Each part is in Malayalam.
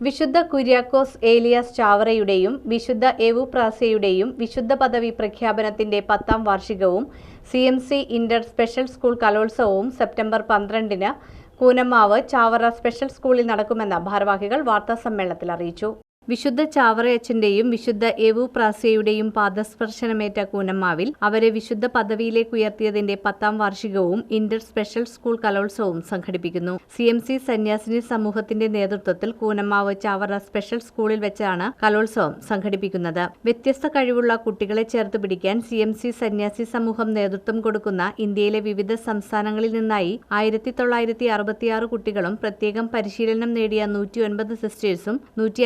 വിശുദ്ധ കുര്യാക്കോസ് ഏലിയാസ് ചാവറയുടെയും വിശുദ്ധ എവുപ്രാസയുടെയും വിശുദ്ധ പദവി പ്രഖ്യാപനത്തിന്റെ പത്താം വാർഷികവും C M C inter special school കലോത്സവവും September പന്ത്രണ്ടിന് കൂനമാവ് ചാവറ സ്പെഷ്യൽ സ്കൂളിൽ നടക്കുമെന്ന് ഭാരവാഹികൾ വാർത്താസമ്മേളനത്തിൽ അറിയിച്ചു. വിശുദ്ധ ചാവറയച്ചന്റെയും വിശുദ്ധ എവു പ്രാസിയയുടെയും പാദസ്പർശനമേറ്റ കൂനമ്മാവിൽ അവരെ വിശുദ്ധ പദവിയിലേക്ക് ഉയർത്തിയതിന്റെ പത്താം വാർഷികവും ഇന്റർ സ്പെഷ്യൽ സ്കൂൾ കലോത്സവവും സംഘടിപ്പിക്കുന്നു. സി എം സി സന്യാസിനി സമൂഹത്തിന്റെ നേതൃത്വത്തിൽ കൂനമ്മാവ് ചാവറ സ്പെഷ്യൽ സ്കൂളിൽ വെച്ചാണ് കലോത്സവം സംഘടിപ്പിക്കുന്നത്. വ്യത്യസ്ത കഴിവുള്ള കുട്ടികളെ ചേർത്ത് പിടിക്കാൻ സി എം സി സന്യാസി സമൂഹം നേതൃത്വം കൊടുക്കുന്ന ഇന്ത്യയിലെ വിവിധ സംസ്ഥാനങ്ങളിൽ നിന്നായി ആയിരത്തി തൊള്ളായിരത്തി അറുപത്തിയാറ് കുട്ടികളും പ്രത്യേകം പരിശീലനം നേടിയ നൂറ്റി ഒൻപത് സിസ്റ്റേഴ്സും നൂറ്റി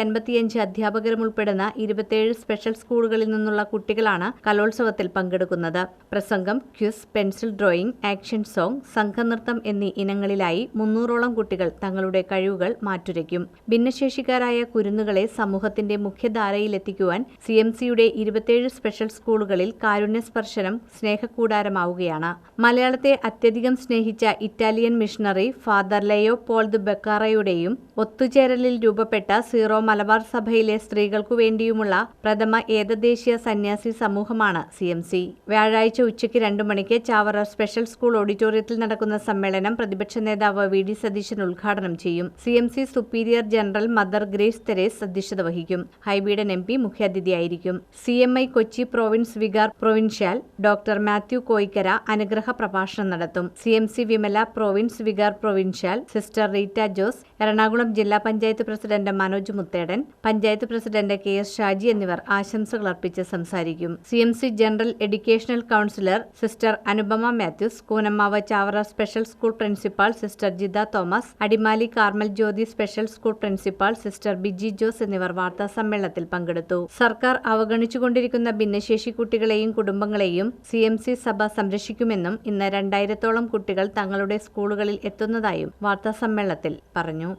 അൻപത്തിയഞ്ച് അധ്യാപകരും ഉൾപ്പെടുന്ന ഇരുപത്തിയേഴ് സ്പെഷ്യൽ സ്കൂളുകളിൽ നിന്നുള്ള കുട്ടികളാണ് കലോത്സവത്തിൽ പങ്കെടുക്കുന്നത്. പ്രസംഗം quiz pencil drawing action song സംഘനൃത്തം എന്നീ ഇനങ്ങളിലായി മുന്നൂറോളം കുട്ടികൾ തങ്ങളുടെ കഴിവുകൾ മാറ്റുരയ്ക്കും. ഭിന്നശേഷിക്കാരായ കുരുന്നുകളെ സമൂഹത്തിന്റെ മുഖ്യധാരയിലെത്തിക്കുവാൻ സി എം സിയുടെ ഇരുപത്തിയേഴ് സ്പെഷ്യൽ സ്കൂളുകളിൽ കാരുണ്യ സ്പർശനം സ്നേഹക്കൂടാരമാവുകയാണ്. മലയാളത്തെ അത്യധികം സ്നേഹിച്ച Italian missionary father Leo Paul ദ് ബക്കാറയുടെയും ഒത്തുചേരലിൽ രൂപപ്പെട്ട സീറോ മലബാർ സഭയിലെ സ്ത്രീകൾക്കു വേണ്ടിയുമുള്ള പ്രഥമ ഏകദേശീയ സന്യാസി സമൂഹമാണ് സി എം സി. വ്യാഴാഴ്ച ഉച്ചയ്ക്ക് രണ്ടു മണിക്ക് ചാവറ സ്പെഷ്യൽ സ്കൂൾ ഓഡിറ്റോറിയത്തിൽ നടക്കുന്ന സമ്മേളനം പ്രതിപക്ഷ നേതാവ് വി ഡി സതീശൻ ഉദ്ഘാടനം ചെയ്യും. C M C superior general mother grace Therese അധ്യക്ഷത വഹിക്കും. Hibi Eden M P മുഖ്യാതിഥിയായിരിക്കും. C M I Kochi province vicar provincial doctor Mathew Koikkara അനുഗ്രഹ പ്രഭാഷണം നടത്തും. C M C Vimala province vicar provincial sister Rita Jose Ernakulam ജില്ലാ panchayat president Manoj Muthedan panchayat president K S Shaji എന്നിവർ ആശംസകൾ അർപ്പിച്ച് സംസാരിക്കും. C M C general educational councillor sister Anupama Mathews Koonammavu Chavara special school principal sister Jitha Thomas Adimali Carmel Jyothi special school principal sister Biji Jose എന്നിവർ വാർത്താ സമ്മേളനത്തിൽ പങ്കെടുത്തു. സർക്കാർ അവഗണിച്ചുകൊണ്ടിരിക്കുന്ന ഭിന്നശേഷി കുട്ടികളെയും കുടുംബങ്ങളെയും സി എം സി സഭ സംരക്ഷിക്കുമെന്നും ഇന്ന് രണ്ടായിരത്തോളം കുട്ടികൾ തങ്ങളുടെ സ്കൂളുകളിൽ എത്തുന്നതായും വാർത്താ സമ്മേളനത്തിൽ പറഞ്ഞു.